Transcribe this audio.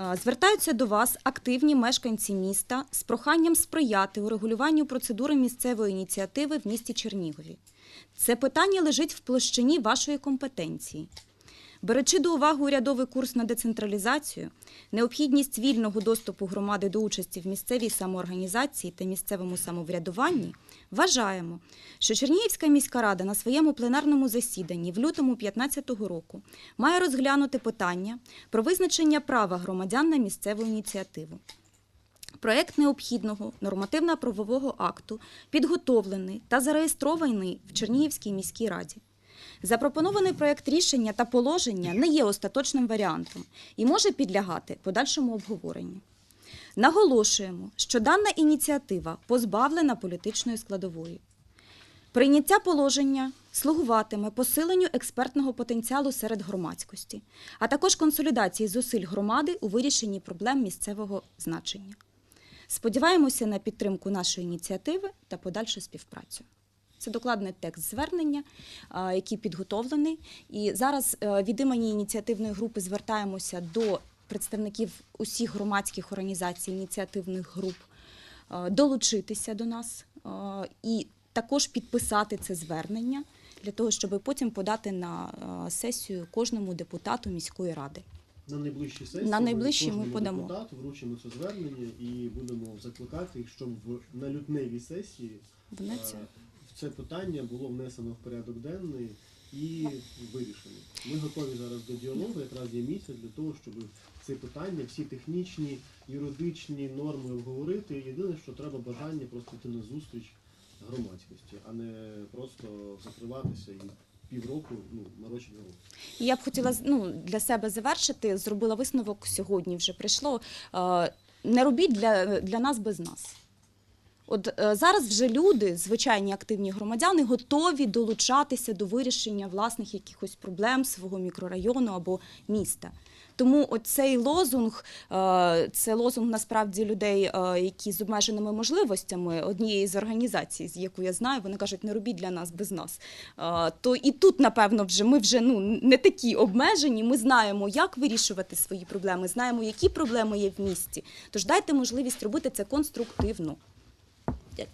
Е, Звертаються до вас активні мешканці міста з проханням сприяти урегулюванню процедури місцевої ініціативи в місті Чернігові. Це питання лежить в площині вашої компетенції. Беручи до уваги урядовий курс на децентралізацію, необхідність вільного доступу громади до участі в місцевій самоорганізації та місцевому самоврядуванні, вважаємо, що Чернігівська міська рада на своєму пленарному засіданні в лютому 2015 року має розглянути питання про визначення права громадян на місцеву ініціативу. Проект необхідного нормативно-правового акту підготовлений та зареєстрований в Чернігівській міській раді. Запропонований проект рішення та положення не є остаточним варіантом і може підлягати подальшому обговоренню. Наголошуємо, що дана ініціатива позбавлена політичної складової. Прийняття положення слугуватиме посиленню експертного потенціалу серед громадськості, а також консолідації зусиль громади у вирішенні проблем місцевого значення. Сподіваємося на підтримку нашої ініціативи та подальшу співпрацю. Це докладний текст звернення, який підготовлений. І зараз е, від імені ініціативної групи звертаємося до представників усіх громадських організацій, ініціативних груп е, долучитися до нас е, і також підписати це звернення для того, щоб потім подати на сесію кожному депутату міської ради. На найближчій сесії На найближчій ми кожному подамо. депутату вручимо це звернення і будемо закликати щоб в на лютневій сесії Внеться. Е, це питання було внесено в порядок денний і вирішено. Ми готові зараз до діалогу, якраз є місце для того, щоб ці питання, всі технічні, юридичні норми обговорити. Єдине, що треба бажання просто йти на зустріч громадськості, а не просто закриватися і півроку ну, морочити голову. Я б хотіла ну, для себе завершити, зробила висновок сьогодні вже прийшло. Е, Не робіть для, для нас без нас. От е, зараз вже люди, звичайні активні громадяни, готові долучатися до вирішення власних якихось проблем свого мікрорайону або міста. Тому оцей лозунг е, це лозунг насправді людей, е, які з обмеженими можливостями однієї з організацій, з яку я знаю, вони кажуть, не робіть для нас без нас. То і тут, напевно, вже ми вже ну не такі обмежені. Ми знаємо, як вирішувати свої проблеми, знаємо, які проблеми є в місті. Тож дайте можливість робити це конструктивно. Yep.